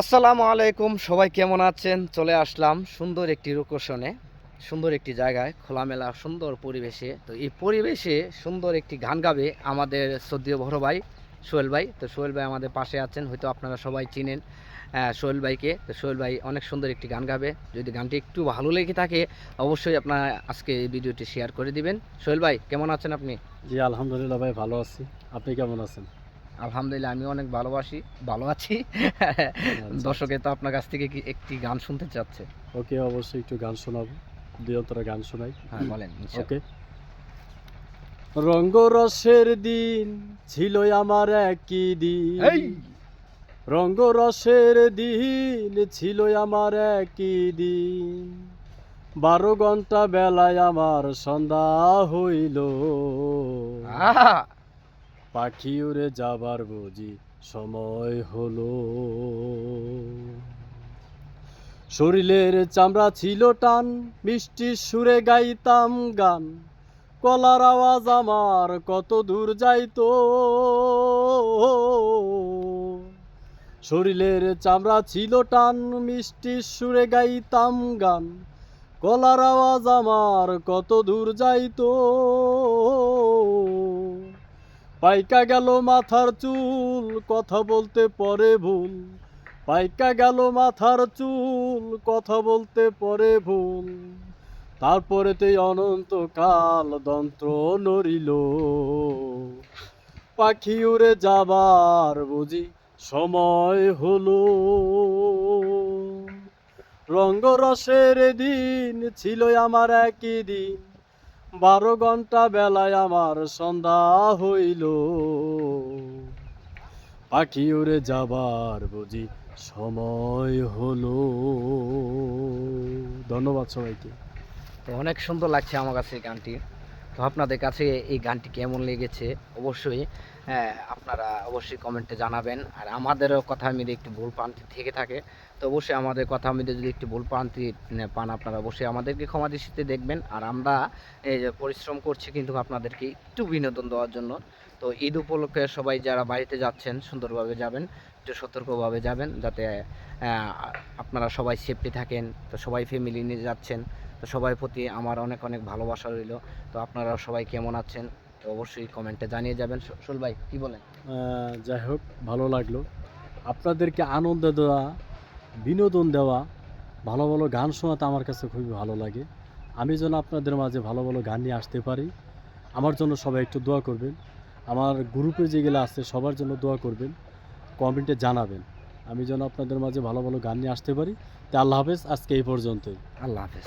আসসালামু আলাইকুম, সবাই কেমন আছেন? চলে আসলাম সুন্দর একটি লোকেশনে সুন্দর একটি জায়গায়, খোলামেলা, সুন্দর পরিবেশে। তো এই পরিবেশে সুন্দর একটি গান গাবে আমাদের সদ্য বড় ভাই সোহেল ভাই। তো সোহেল ভাই আমাদের পাশে আছেন, হয়তো আপনারা সবাই চিনেন সোহেল ভাইকে। তো সোহেল ভাই অনেক সুন্দর একটি গান গাবে। যদি গানটি একটু ভালো লেগে থাকে, অবশ্যই আপনারা আজকে এই ভিডিওটি শেয়ার করে দিবেন। সোহেল ভাই, কেমন আছেন আপনি? জি, আলহামদুলিল্লাহ ভাই, ভালো আছি। আপনি কেমন আছেন? আলহামদুলিল্লাহ আমি অনেক ভালোবাসি ভালো আছি। দর্শকে তো আপনার কাছ থেকে কি- একটি গান শুনতে চাচ্ছে? ওকে অবশ্যই একটু গান শোনাবো। দুই অন্তরা গান শোনাই। হ্যাঁ বলেন। ওকে। রঙ্গরসের দিন ছিল আমার একই! দিন। রঙ্গরসের দিন ছিল আমার একই দিন। বারো ঘণ্টা বেলায় আমার সন্ধ্যা হইল! পাখি উড়ে যাবার বুঝি সময় হলো। শরীরের চামড়া ছিল টান, মিষ্টি সুরে গাইতাম গান। কলার আওয়াজ আমার কত দূর যাইতো। শরীরের চামড়া ছিল টান, মিষ্টি সুরে গাইতাম গান। কলার আওয়াজ আমার কত দূর যাইতো। পাইকা গেল মাথার চুল, কথা বলতে পরে ভুল। পাইকা গেল মাথার চুল, কথা বলতে পরে ভুল। তারপরে তুই অনন্তকাল দন্ত্র নড়িল। পাখি উড়ে যাবার বুঝি সময় হলো। রঙ্গরসের দিন ছিল আমার একই দিন। বারো ঘণ্টা বেলায় আমার সন্ধ্যা হইল। পাখি উড়ে যাবার বুঝি সময় হলো। ধন্যবাদ সবাইকে। তো অনেক সুন্দর লাগছে আমার কাছে গানটি। তো আপনাদের কাছে এই গানটি কেমন লেগেছে? অবশ্যই হ্যাঁ, আপনারা অবশ্যই কমেন্টে জানাবেন। আর আমাদেরও কথা আমি একটু ভুল প্রান্তি থেকে থাকে তো অবশ্যই আমাদের কথা আমি যদি একটু ভুল প্রান্তি মানে পান আপনারা অবশ্যই আমাদেরকে ক্ষমা দৃষ্টিতে দেখবেন। আর আমরা এই পরিশ্রম করছি কিন্তু আপনাদেরকে একটু বিনোদন দেওয়ার জন্য তো ঈদ উপলক্ষে সবাই যারা বাড়িতে যাচ্ছেন সুন্দরভাবে যাবেন একটু সতর্কভাবে যাবেন যাতে আপনারা সবাই সেফটি থাকেন তো সবাই ফ্যামিলি নিয়ে যাচ্ছেন তো সবার প্রতি আমার অনেক অনেক ভালোবাসা রইল। তো আপনারা সবাই কেমন আছেন? তো অবশ্যই কমেন্টে জানিয়ে যাবেন। সুল ভাই কি বলেন? যাই হোক ভালো লাগল। আপনাদেরকে আনন্দ দেওয়া বিনোদন দেওয়া ভালো ভালো গান শোনাতে আমার কাছে খুবই ভালো লাগে। আমি যেন আপনাদের মাঝে ভালো ভালো গান নিয়ে আসতে পারি। আমার জন্য সবাই একটু দোয়া করবেন। আমার গ্রুপে যেগুলো আছে সবার জন্য দোয়া করবেন। কমেন্টে জানাবেন। আমি যেন আপনাদের মাঝে ভালো ভালো গান নিয়ে আসতে পারি। তা আল্লাহ হাফেজ আজকে এই পর্যন্তই। আল্লাহ হাফেজ।